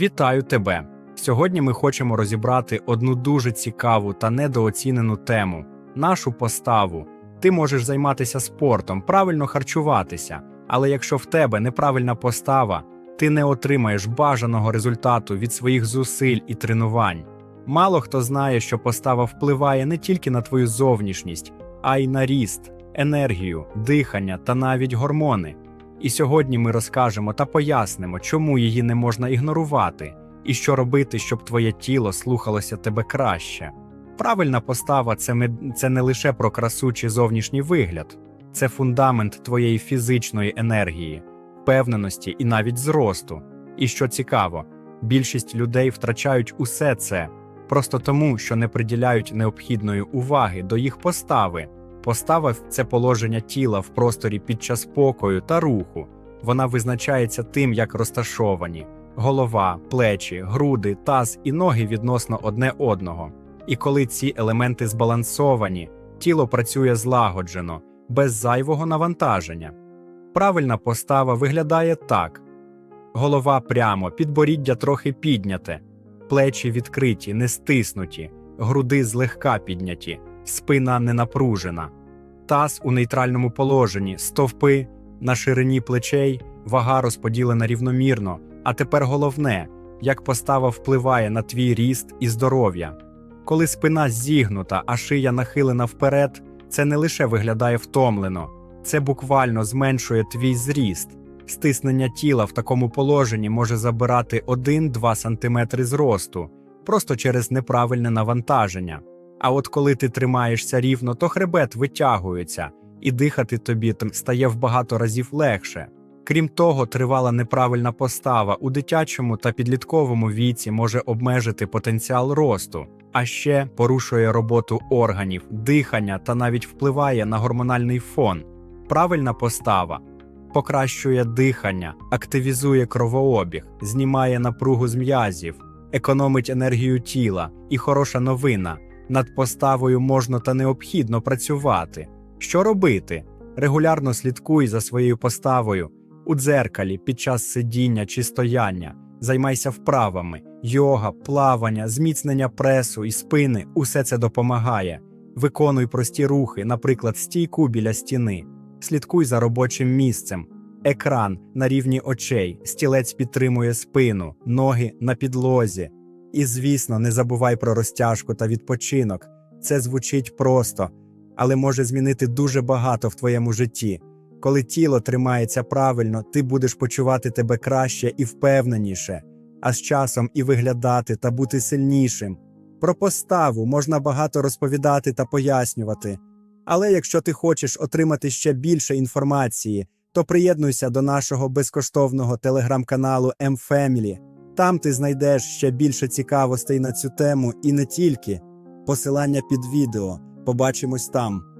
Вітаю тебе! Сьогодні ми хочемо розібрати одну дуже цікаву та недооцінену тему нашу поставу. Ти можеш займатися спортом, правильно харчуватися, але якщо в тебе неправильна постава, ти не отримаєш бажаного результату від своїх зусиль і тренувань. Мало хто знає, що постава впливає не тільки на твою зовнішність, а й на ріст, енергію, дихання та навіть гормони. І сьогодні ми розкажемо та пояснимо, чому її не можна ігнорувати, і що робити, щоб твоє тіло слухалося тебе краще. Правильна постава це, ми- це не лише про красу чи зовнішній вигляд, це фундамент твоєї фізичної енергії, впевненості і навіть зросту. І що цікаво, більшість людей втрачають усе це просто тому, що не приділяють необхідної уваги до їх постави. Постава це положення тіла в просторі під час спокою та руху. Вона визначається тим, як розташовані голова, плечі, груди, таз і ноги відносно одне одного. І коли ці елементи збалансовані, тіло працює злагоджено, без зайвого навантаження. Правильна постава виглядає так: голова прямо, підборіддя трохи підняте, плечі відкриті, не стиснуті, груди злегка підняті, спина не напружена, таз у нейтральному положенні, стовпи на ширині плечей, вага розподілена рівномірно. А тепер головне, як постава впливає на твій ріст і здоров'я. Коли спина зігнута, а шия нахилена вперед, це не лише виглядає втомлено, це буквально зменшує твій зріст. Стиснення тіла в такому положенні може забирати 1-2 см зросту, просто через неправильне навантаження. А от коли ти тримаєшся рівно, то хребет витягується, і дихати тобі стає в багато разів легше. Крім того, тривала неправильна постава у дитячому та підлітковому віці може обмежити потенціал росту, а ще порушує роботу органів, дихання та навіть впливає на гормональний фон. Правильна постава покращує дихання, активізує кровообіг, знімає напругу з м'язів, економить енергію тіла і хороша новина. Над поставою можна та необхідно працювати. Що робити? Регулярно слідкуй за своєю поставою у дзеркалі під час сидіння чи стояння. Займайся вправами, йога, плавання, зміцнення пресу і спини усе це допомагає. Виконуй прості рухи, наприклад, стійку біля стіни. Слідкуй за робочим місцем. Екран на рівні очей, стілець підтримує спину, ноги на підлозі. І, звісно, не забувай про розтяжку та відпочинок. Це звучить просто, але може змінити дуже багато в твоєму житті. Коли тіло тримається правильно, ти будеш почувати тебе краще і впевненіше, а з часом і виглядати та бути сильнішим. Про поставу можна багато розповідати та пояснювати. Але якщо ти хочеш отримати ще більше інформації, то приєднуйся до нашого безкоштовного телеграм-каналу M-Family. Там ти знайдеш ще більше цікавостей на цю тему і не тільки. Посилання під відео. Побачимось там.